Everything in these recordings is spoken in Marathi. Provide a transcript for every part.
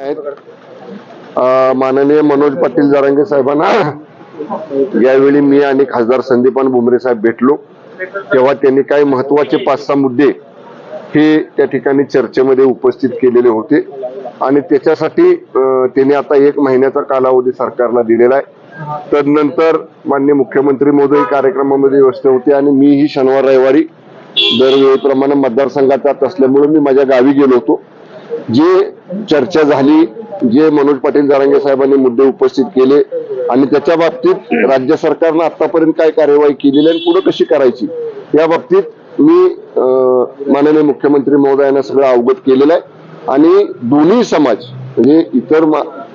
आहेत माननीय मनोज पाटील जरांगे साहेबांना यावेळी मी आणि खासदार संदीपान भुमरे साहेब भेटलो. तेव्हा त्यांनी काही महत्त्वाचे पाच सहा मुद्दे हे त्या ठिकाणी चर्चेमध्ये उपस्थित केलेले होते. आणि त्याच्यासाठी त्यांनी आता एक महिन्याचा कालावधी सरकारला दिलेला आहे. तदनंतर मान्य मुख्यमंत्री मोदी कार्यक्रमामध्ये व्यस्त होते आणि मीही शनिवार रविवारी दरवेळीप्रमाणे मतदारसंघात जात असल्यामुळे मी माझ्या गावी गेलो होतो. जे चर्चा झाली जे मनोज पाटील जारांगे साहेबांनी मुद्दे उपस्थित केले आणि त्याच्या बाबतीत राज्य सरकारनं आतापर्यंत काय कार्यवाही केलेली आणि पुढे कशी करायची या बाबतीत मी माननीय मुख्यमंत्री महोदयांना सगळं अवगत केलेलं आहे. आणि दोन्ही समाज म्हणजे इतर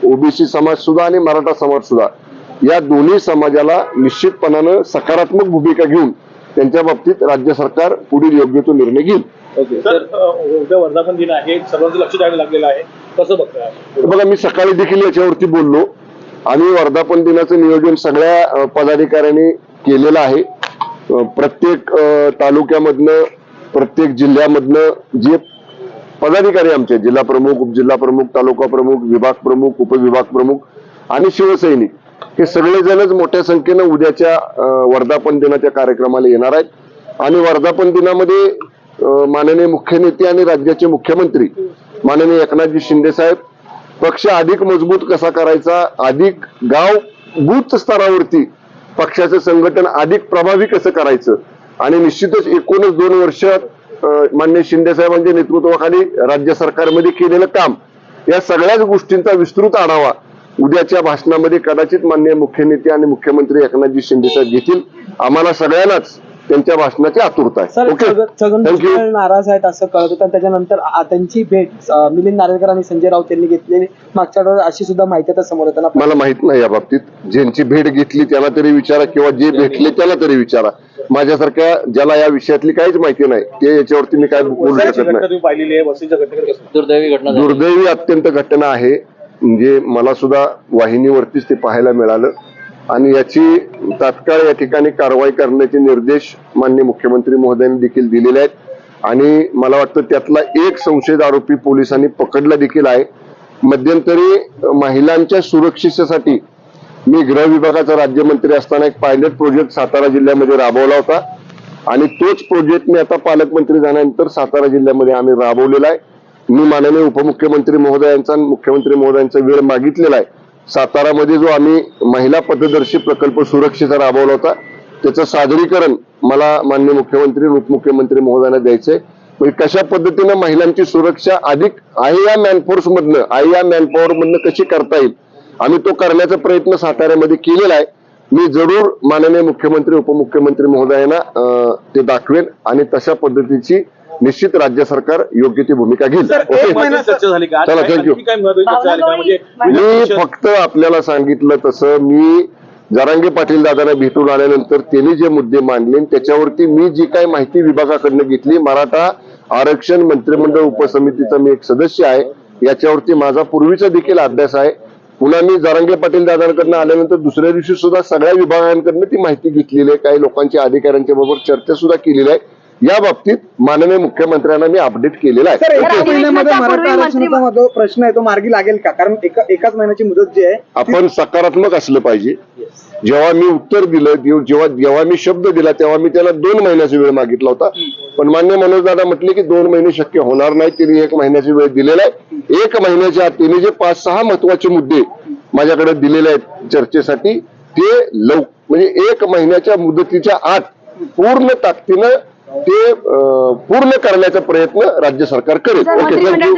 ओबीसी समाज सुद्धा आणि मराठा समाज सुद्धा या दोन्ही समाजाला निश्चितपणानं सकारात्मक भूमिका घेऊन त्यांच्या बाबतीत राज्य सरकार पुढील योग्य तो निर्णय घेईल. ओके तर उद्या वर्धापन दिन आहे सर्वांचं लक्ष द्यायला लागलेलं आहे. कसं बघताय तर बघा मी सकाळी देखील याच्यावरती बोललो. आणि वर्धापन दिनाचं नियोजन सगळ्या पदाधिकाऱ्यांनी केलेलं आहे. प्रत्येक तालुक्यामधनं प्रत्येक जिल्ह्यामधनं जे पदाधिकारी आमचे जिल्हा प्रमुख उपजिल्हा प्रमुख तालुका प्रमुख विभाग प्रमुख उपविभाग प्रमुख आणि शिवसैनिक हे सगळेजणच मोठ्या संख्येनं उद्याच्या वर्धापन दिनाच्या कार्यक्रमाला येणार आहेत. आणि वर्धापन दिनामध्ये माननीय मुख्य नेते आणि राज्याचे मुख्यमंत्री माननीय एकनाथजी शिंदे साहेब पक्ष अधिक मजबूत कसा करायचा? अधिक गाव बूथ स्तरावरती पक्षाचं संघटन अधिक प्रभावी कसं करायचं? आणि निश्चितच एकूणच दोन वर्ष मान्य शिंदे साहेबांच्या नेतृत्वाखाली राज्य सरकारमध्ये केलेलं काम या सगळ्याच गोष्टींचा विस्तृत आढावा उद्याच्या भाषणामध्ये कदाचित मान्य मुख्य नेते आणि मुख्यमंत्री एकनाथजी शिंदे साहेब घेतील. आम्हाला सगळ्यांनाच त्यांच्या भाषणाची आतुरता सर आहे ओके थँक्यू नाराज आहेत असं कळत होतं. त्याच्यानंतर त्यांची भेट मिलिंद नार्वेकर आणि संजय राऊत यांनी घेतलेली. मागच्या आठवड्यात अशी सुद्धा माहिती आता समोर येताना मला माहीत नाही या बाबतीत. ज्यांची भेट घेतली त्याला तरी विचारा किंवा जे भेटले त्याला तरी विचारा. माझ्यासारख्या ज्याला या विषयातली काहीच माहिती नाही ते याच्यावरती मी काय बोलू शकत नाही. दुर्दैवी घटना. दुर्दैवी अत्यंत घटना आहे. म्हणजे मला सुद्धा वाहिनीवरतीच ते पाहायला मिळालं. आणि याची तात्काळ या ठिकाणी कारवाई करण्याचे निर्देश मान्य मुख्यमंत्री महोदयांनी देखील दिलेले आहेत. आणि मला वाटतं त्यातला एक संशयित आरोपी पोलिसांनी पकडला देखील आहे. मध्यंतरी महिलांच्या सुरक्षेसाठी मी गृह विभागाचा राज्यमंत्री असताना एक पायलट प्रोजेक्ट सातारा जिल्ह्यामध्ये राबवला होता. आणि तोच प्रोजेक्ट मी आता पालकमंत्री झाल्यानंतर सातारा जिल्ह्यामध्ये आम्ही राबवलेला आहे. मी माननीय उपमुख्यमंत्री महोदयांचा आणि मुख्यमंत्री महोदयांचा वेळ मागितलेला आहे. सातारामध्ये जो आम्ही महिला पथदर्शी प्रकल्प सुरक्षेचा राबवला होता त्याचं सादरीकरण मला मान्य मुख्यमंत्री उपमुख्यमंत्री महोदयांना द्यायचंय म्हणजे कशा पद्धतीनं महिलांची सुरक्षा अधिक आहे या मॅनफोर्स मधनं आहे या मॅनपॉवर मधनं कशी करता येईल? आम्ही तो करण्याचा प्रयत्न साताऱ्यामध्ये केलेला आहे. मी जरूर माननीय मुख्यमंत्री उपमुख्यमंत्री महोदयांना ते दाखवेन आणि तशा पद्धतीची निश्चित राज्य सरकार योग्य ती भूमिका घेईल. चला, काय- thank you. आणखी काय महत्वाची चर्चा झाली का? म्हणजे मी फक्त आपल्याला सांगितलं तसं मी जरांगे पाटील दादांना भेटून आल्यानंतर त्यांनी जे मुद्दे मांडले त्याच्यावरती मी जी काही माहिती विभागाकडनं घेतली मराठा आरक्षण मंत्रिमंडळ उपसमितीचा मी एक सदस्य आहे याच्यावरती माझा पूर्वीचा देखील अभ्यास आहे. पुन्हा मी जरांगे पाटील दादांकडनं आल्यानंतर दुसऱ्या दिवशी सुद्धा सगळ्या विभागांकडनं ती माहिती घेतलेली आहे. काही लोकांच्या अधिकाऱ्यांच्या बरोबर चर्चा सुद्धा केलेली आहे. या बाबतीत माननीय मुख्यमंत्र्यांना मी अपडेट केलेला सर आहे एका ओके? महिन्यामध्ये मराठा आरक्षणाचा जो प्रश्न आहे तो मार्गी लागेल का? कारण एका एकाच महिन्याची मुदत जी आहे आपण सकारात्मक असलं पाहिजे. जेव्हा मी उत्तर दिलं जेव्हा जेव्हा जेव्हा मी शब्द दिला तेव्हा मी त्याला दोन महिन्याचा वेळ मागितला होता. पण मान्य मनोज दादा म्हटले की दोन महिने शक्य होणार नाही त्यांनी एक महिन्याचा वेळ दिलेला आहे. एक महिन्याच्या आत त्यांनी जे पाच सहा महत्त्वाचे मुद्दे माझ्याकडे दिलेले आहेत चर्चेसाठी ते लव म्हणजे एक महिन्याच्या मुदतीच्या आत पूर्ण ताकदीनं ते पूर्ण करण्याचा प्रयत्न राज्य सरकार करेल.